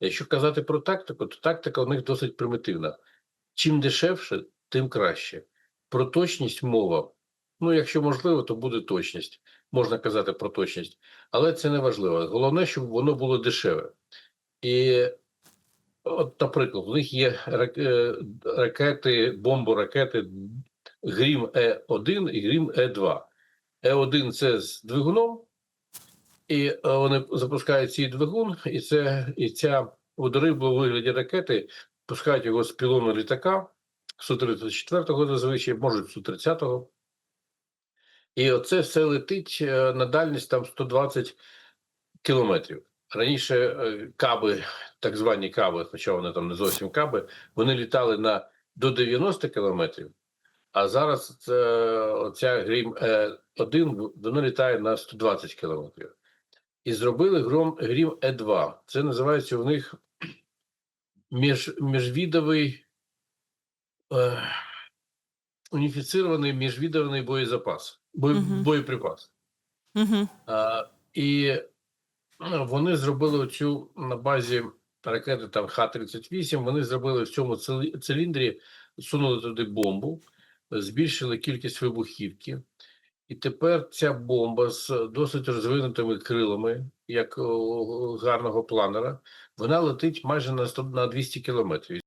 Якщо казати про тактику, то тактика у них досить примітивна. Чим дешевше, тим краще. Про точність мова. Ну, якщо можливо, то буде точність. Можна казати про точність, але це не важливо. Головне, щоб воно було дешеве. І, от, наприклад, в них є е, ракети, бомборакети Грім Е1 і Грім Е2. Е1 це з двигуном, і е, вони запускають цей двигун, і це і ця водорибла у вигляді ракети пускають його з пілону літака Су-34 зазвичай, можуть Су-30. І оце все летить е, на дальність там 120 кілометрів. Раніше е, каби, так звані каби, хоча вони там не зовсім каби, вони літали на до 90 кілометрів, а зараз це, оця Грім Е1 воно літає на 120 кілометрів. І зробили гром, Грім Е2. Це називається у них між, міжвідовий е, уніфіцирований міжвідовий боєзапас, бой, Мгм. боєприпас. Угу. А, і ну, вони зробили цю на базі ракети там Х-38. Вони зробили в цьому циліндрі, сунули туди бомбу, збільшили кількість вибухівки. І тепер ця бомба з досить розвинутими крилами, як гарного планера, вона летить майже на 100, на 200 кілометрів.